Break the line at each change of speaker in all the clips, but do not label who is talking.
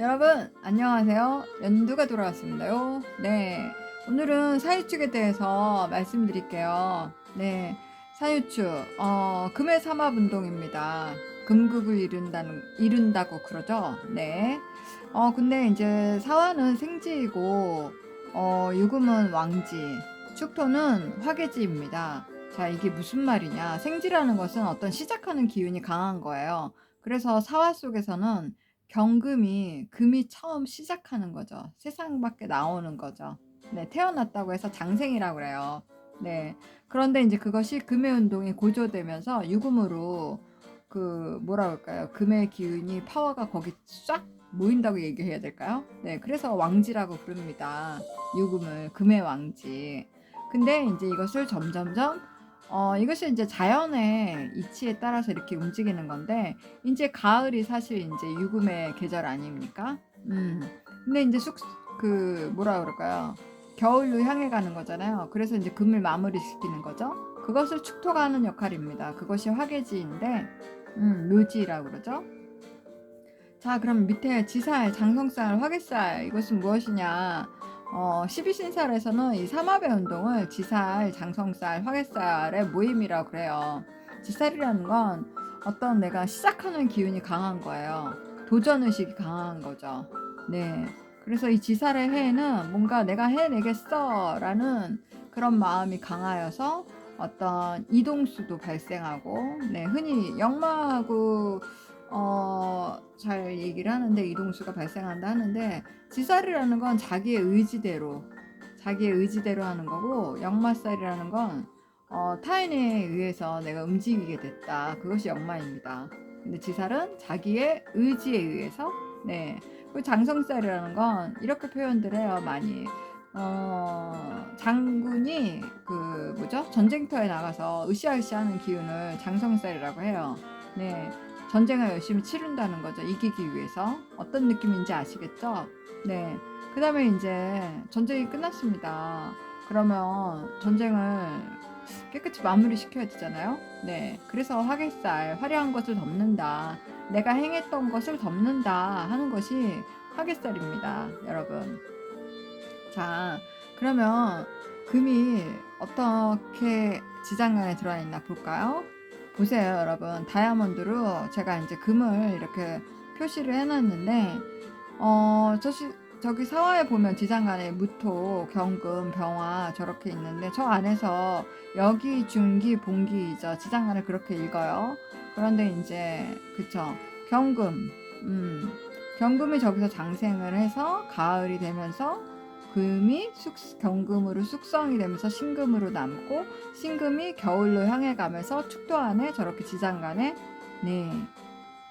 여러분 안녕하세요. 연두가 돌아왔습니다요. 네 오늘은 사유축에 대해서 말씀드릴게요. 네 사유축 어, 금의 삼합 운동입니다. 금극을 이룬다는 이룬다고 그러죠? 네 어, 근데 이제 사화는 생지이고 어, 유금은 왕지 축토는 화계지입니다. 자 이게 무슨 말이냐? 생지라는 것은 어떤 시작하는 기운이 강한 거예요. 그래서 사화 속에서는 경금이 금이 처음 시작하는 거죠. 세상 밖에 나오는 거죠. 네, 태어났다고 해서 장생이라고 그래요. 네. 그런데 이제 그것이 금의 운동이 고조되면서 유금으로 그 뭐라 그럴까요? 금의 기운이 파워가 거기 쫙 모인다고 얘기해야 될까요? 네. 그래서 왕지라고 부릅니다. 유금을 금의 왕지. 근데 이제 이것을 점점점 어, 이것이 이제 자연의 이치에 따라서 이렇게 움직이는 건데, 이제 가을이 사실 이제 유금의 계절 아닙니까? 음. 근데 이제 숙, 그, 뭐라 그럴까요? 겨울로 향해 가는 거잖아요. 그래서 이제 금을 마무리 시키는 거죠. 그것을 축토가 하는 역할입니다. 그것이 화계지인데, 음, 묘지라고 그러죠. 자, 그럼 밑에 지살, 장성살, 화계살, 이것은 무엇이냐? 어, 12신살에서는 이 삼합의 운동을 지살, 장성살, 화개살의 모임이라고 그래요. 지살이라는 건 어떤 내가 시작하는 기운이 강한 거예요. 도전 의식이 강한 거죠. 네. 그래서 이 지살의 해에는 뭔가 내가 해내겠어 라는 그런 마음이 강하여서 어떤 이동수도 발생하고, 네. 흔히 역마하고 어, 잘 얘기를 하는데 이동수가 발생한다 하는데 지살이라는 건 자기의 의지대로 자기의 의지대로 하는 거고 역마살이라는 건 어, 타인에 의해서 내가 움직이게 됐다. 그것이 역마입니다. 근데 지살은 자기의 의지에 의해서 네. 그 장성살이라는 건 이렇게 표현들 해요. 많이. 어, 장군이 그 뭐죠? 전쟁터에 나가서 으쌰으쌰하는 기운을 장성살이라고 해요. 네. 전쟁을 열심히 치른다는 거죠. 이기기 위해서. 어떤 느낌인지 아시겠죠? 네. 그 다음에 이제 전쟁이 끝났습니다. 그러면 전쟁을 깨끗이 마무리 시켜야 되잖아요. 네. 그래서 화개살, 화려한 것을 덮는다. 내가 행했던 것을 덮는다 하는 것이 화개살입니다. 여러분. 자, 그러면 금이 어떻게 지장간에 들어와 있나 볼까요? 보세요, 여러분. 다이아몬드로 제가 이제 금을 이렇게 표시를 해놨는데, 어, 저시, 저기 사화에 보면 지장간에 무토, 경금, 병화 저렇게 있는데, 저 안에서 여기, 중기, 봉기 이죠. 지장간을 그렇게 읽어요. 그런데 이제, 그쵸. 경금, 음, 경금이 저기서 장생을 해서 가을이 되면서 금이 숙, 경금으로 숙성이 되면서 신금으로 남고 신금이 겨울로 향해 가면서 축도 안에 저렇게 지장간에 네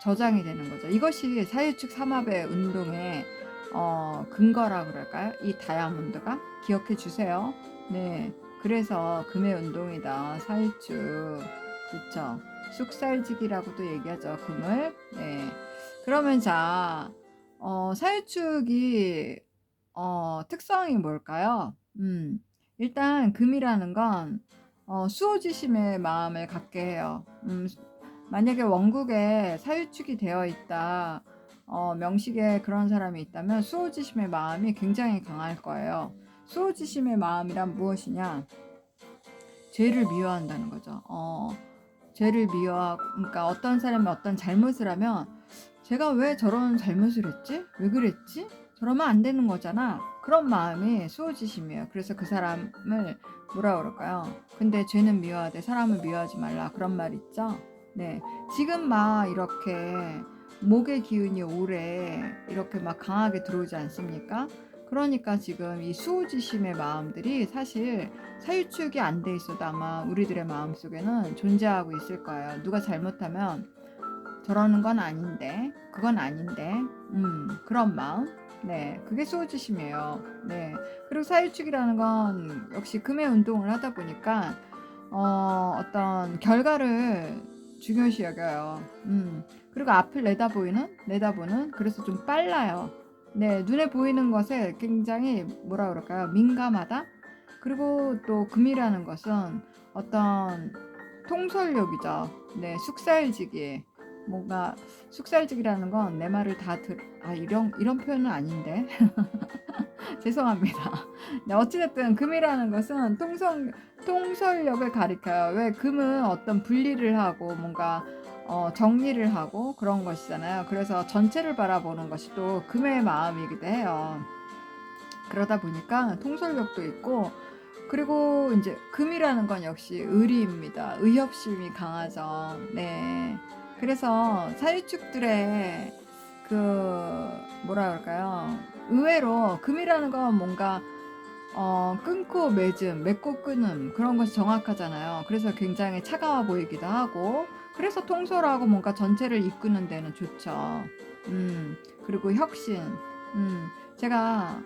저장이 되는 거죠. 이것이 사유축 삼합의 운동의 어, 근거라 그럴까요? 이 다이아몬드가 기억해 주세요. 네, 그래서 금의 운동이다 사유축 그렇죠. 쑥살지기라고도 얘기하죠 금을. 네, 그러면 자 어, 사유축이 어, 특성이 뭘까요? 음, 일단 금이라는 건 어, 수호지심의 마음을 갖게 해요. 음, 만약에 원국에 사유축이 되어 있다, 어, 명식에 그런 사람이 있다면 수호지심의 마음이 굉장히 강할 거예요. 수호지심의 마음이란 무엇이냐? 죄를 미워한다는 거죠. 어, 죄를 미워하고, 그러니까 어떤 사람이 어떤 잘못을 하면 제가 왜 저런 잘못을 했지? 왜 그랬지? 저러면 안 되는 거잖아. 그런 마음이 수호지심이에요. 그래서 그 사람을 뭐라 그럴까요? 근데 죄는 미워하되 사람을 미워하지 말라. 그런 말 있죠? 네. 지금 막 이렇게 목의 기운이 오래 이렇게 막 강하게 들어오지 않습니까? 그러니까 지금 이 수호지심의 마음들이 사실 사유축이 안 돼 있어도 아마 우리들의 마음 속에는 존재하고 있을 거예요. 누가 잘못하면 저러는 건 아닌데, 그건 아닌데, 음, 그런 마음. 네, 그게 수호지심이에요. 네. 그리고 사유축이라는 건 역시 금의 운동을 하다 보니까, 어, 어떤 결과를 중요시 여겨요. 음. 그리고 앞을 내다보이는, 내다보는, 그래서 좀 빨라요. 네, 눈에 보이는 것에 굉장히 뭐라 그럴까요? 민감하다? 그리고 또 금이라는 것은 어떤 통솔력이죠. 네, 숙살지기. 뭔가 숙살직이라는 건 내 말을 다 들, 아, 이런, 이런 표현은 아닌데. 죄송합니다. 네, 어찌됐든 금이라는 것은 통성, 통솔력을 가리켜요. 왜 금은 어떤 분리를 하고 뭔가 어, 정리를 하고 그런 것이잖아요. 그래서 전체를 바라보는 것이 또 금의 마음이기도 해요. 그러다 보니까 통솔력도 있고 그리고 이제 금이라는 건 역시 의리입니다. 의협심이 강하죠. 네. 그래서 사유축들의 그 뭐라 그럴까요? 의외로 금이라는 건 뭔가 어, 끊고 맺음, 맺고 끊음 그런 것이 정확하잖아요. 그래서 굉장히 차가워 보이기도 하고 그래서 통솔하고 뭔가 전체를 이끄는 데는 좋죠. 음, 그리고 혁신. 음, 제가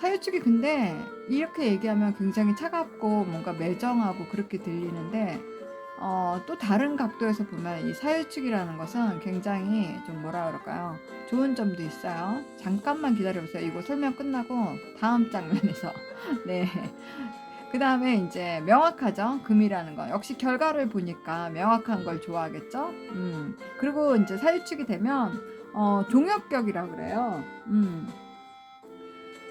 사유축이 근데 이렇게 얘기하면 굉장히 차갑고 뭔가 매정하고 그렇게 들리는데 어, 또 다른 각도에서 보면 이 사유축이라는 것은 굉장히 좀 뭐라 그럴까요? 좋은 점도 있어요. 잠깐만 기다려보세요. 이거 설명 끝나고 다음 장면에서. 네. 그 다음에 이제 명확하죠. 금이라는 거. 역시 결과를 보니까 명확한 걸 좋아하겠죠. 음. 그리고 이제 사유축이 되면 어, 종역격이라 그래요. 음.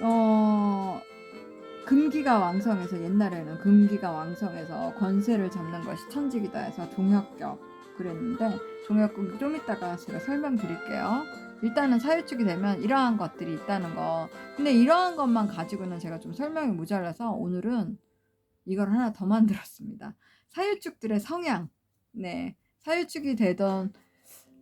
어, 금기가 왕성해서 옛날에는 금기가 왕성해서 권세를 잡는 것이 천직이다 해서 종역격 그랬는데 종역격 좀 이따가 제가 설명드릴게요. 일단은 사유축이 되면 이러한 것들이 있다는 거. 근데 이러한 것만 가지고는 제가 좀 설명이 모자라서 오늘은 이걸 하나 더 만들었습니다. 사유축들의 성향. 네. 사유축이 되던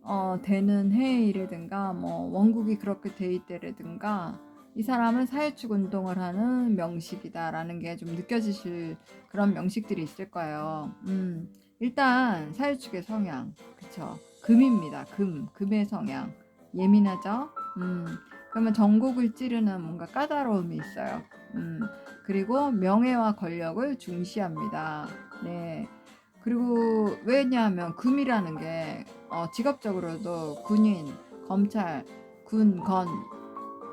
어, 되는 해이라든가 뭐 원국이 그렇게 돼 있대라든가 이 사람은 사회축 운동을 하는 명식이다라는 게 좀 느껴지실 그런 명식들이 있을 거예요. 음, 일단 사회축의 성향, 그쵸? 금입니다. 금, 금의 성향. 예민하죠? 음, 그러면 전곡을 찌르는 뭔가 까다로움이 있어요. 음, 그리고 명예와 권력을 중시합니다. 네. 그리고 왜냐하면 금이라는 게 어, 직업적으로도 군인, 검찰, 군, 건,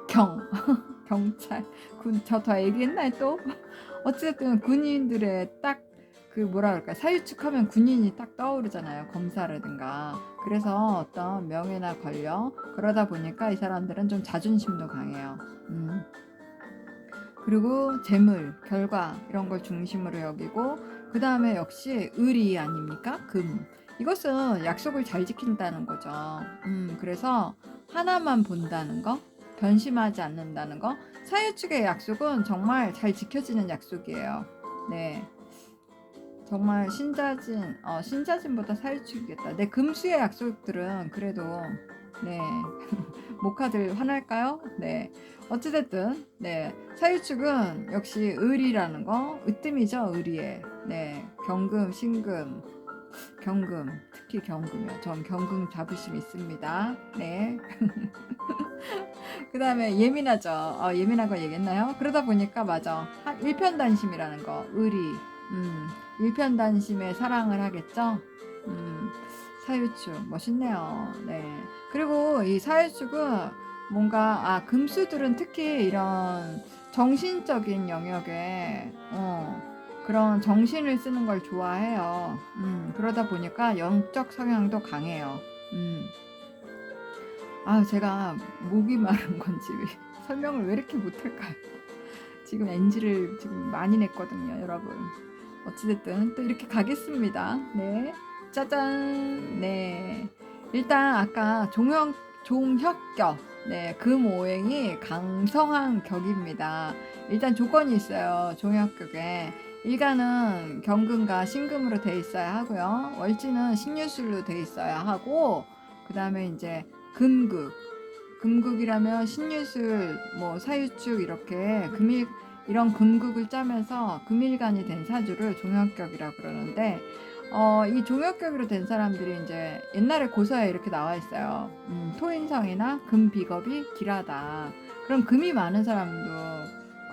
경, 경찰, 군, 저 더 얘기했나요 또? 어쨌든 군인들의 딱 그 뭐라 그럴까 사유축하면 군인이 딱 떠오르잖아요 검사라든가. 그래서 어떤 명예나 권력 그러다 보니까 이 사람들은 좀 자존심도 강해요. 음. 그리고 재물 결과 이런 걸 중심으로 여기고 그 다음에 역시 의리 아닙니까? 금. 이것은 약속을 잘 지킨다는 거죠. 음 그래서 하나만 본다는 거 변심하지 않는다는 거. 사유축의 약속은 정말 잘 지켜지는 약속이에요. 네. 정말 신자진, 어, 신자진보다 사유축이겠다. 내 금수의 약속들은 그래도, 네. 모카들 화날까요? 네. 어찌됐든, 네. 사유축은 역시 의리라는 거, 으뜸이죠, 의리에. 네. 경금, 신금, 경금, 특히 경금이요. 전 경금 자부심 있습니다. 네. 그 다음에 예민하죠. 어, 예민한 거 얘기했나요? 그러다 보니까 맞아. 한 일편단심이라는 거, 의리. 음, 일편단심에 사랑을 하겠죠? 음, 사유축. 멋있네요. 네. 그리고 이 사유축은 뭔가, 아, 금수들은 특히 이런 정신적인 영역에, 어, 그런 정신을 쓰는 걸 좋아해요. 음, 그러다 보니까 영적 성향도 강해요. 음. 아, 제가 목이 마른 건지 설명을 왜 이렇게 못할까요? 지금 NG를 지금 많이 냈거든요, 여러분. 어찌됐든 또 이렇게 가겠습니다. 네. 짜잔. 네. 일단 아까 종형, 종혁격. 네. 금오행이 강성한 격입니다. 일단 조건이 있어요. 종혁격에. 일간은 경금과 신금으로 돼 있어야 하고요. 월지는 신유술로 돼 있어야 하고, 그 다음에 이제 금극. 금극이라면 신유술, 뭐 사유축 이렇게 금일 이런 금극을 짜면서 금일간이 된 사주를 종혁격이라 그러는데 어, 이 종혁격으로 된 사람들이 이제 옛날에 고서에 이렇게 나와 있어요. 음, 토인성이나 금 비겁이 길하다. 그럼 금이 많은 사람도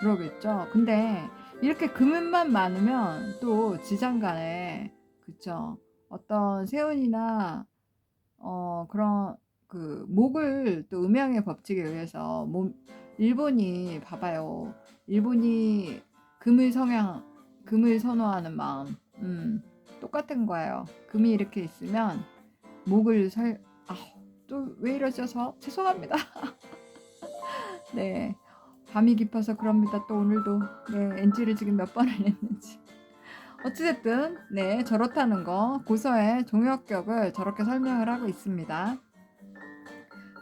그러겠죠. 근데 이렇게 금만 많으면 또 지장간에 그쵸 어떤 세운이나 어 그런 그 목을 또 음양의 법칙에 의해서 몸 일본이 봐봐요 일본이 금을 성향 금을 선호하는 마음 음 똑같은 거예요 금이 이렇게 있으면 목을 설또왜 이러셔서 죄송합니다. 네. 밤이 깊어서 그럽니다. 또 오늘도 네, NG를 지금 몇 번을 냈는지. 어찌됐든 네 저렇다는 거 고서의 종역격을 저렇게 설명을 하고 있습니다.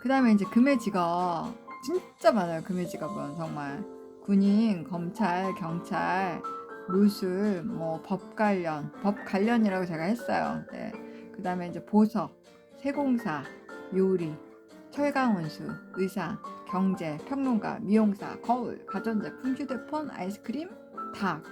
그 다음에 이제 금의 직업 진짜 많아요. 금의 직업은 정말 군인, 검찰, 경찰, 무술, 뭐 법 관련, 법 관련이라고 제가 했어요. 네. 그 다음에 이제 보석, 세공사, 요리, 철강원수, 의사, 경제, 평론가, 미용사, 거울, 가전제품, 휴대폰, 아이스크림, 닭.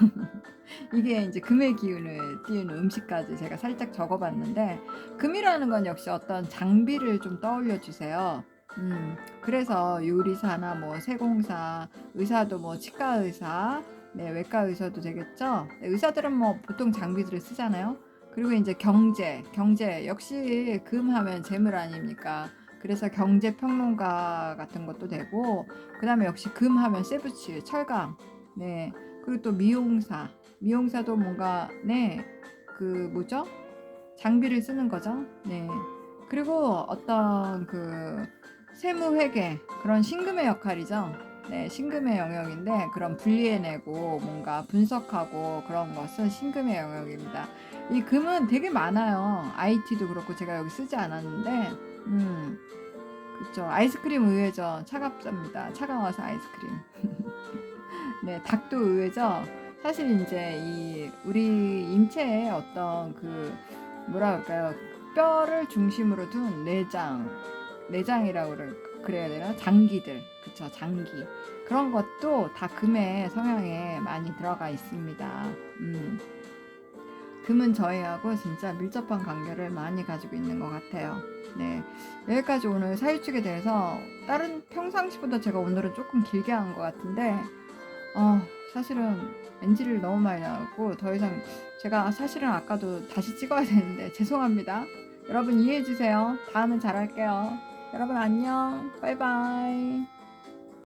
이게 이제 금의 기운을 띄우는 음식까지 제가 살짝 적어봤는데 금이라는 건 역시 어떤 장비를 좀 떠올려 주세요. 음, 그래서 요리사나 뭐 세공사, 의사도 뭐 치과 의사, 네, 외과 의사도 되겠죠. 네, 의사들은 뭐 보통 장비들을 쓰잖아요. 그리고 이제 경제, 경제 역시 금하면 재물 아닙니까? 그래서 경제 평론가 같은 것도 되고, 그 다음에 역시 금하면 세부치, 철강, 네, 그리고 또 미용사, 미용사도 뭔가 네, 그 뭐죠? 장비를 쓰는 거죠. 네, 그리고 어떤 그 세무회계 그런 신금의 역할이죠. 네, 신금의 영역인데 그런 분리해내고 뭔가 분석하고 그런 것은 신금의 영역입니다. 이 금은 되게 많아요. IT도 그렇고 제가 여기 쓰지 않았는데, 음, 그쵸. 아이스크림 의외죠. 차갑습니다. 차가워서 아이스크림. 네, 닭도 의외죠. 사실 이제 이 우리 인체의 어떤 그 뭐라 그럴까요? 뼈를 중심으로 둔 내장, 내장이라고 그래야 되나? 장기들, 그쵸? 장기. 그런 것도 다 금의 성향에 많이 들어가 있습니다. 음. 금은 저희하고 진짜 밀접한 관계를 많이 가지고 있는 것 같아요. 네. 여기까지 오늘 사유축에 대해서 다른 평상시보다 제가 오늘은 조금 길게 한 것 같은데, 어, 사실은 NG를 너무 많이 나왔고, 더 이상 제가 사실은 아까도 다시 찍어야 되는데, 죄송합니다. 여러분 이해해 주세요. 다음엔 잘할게요. 여러분 안녕. 바이바이.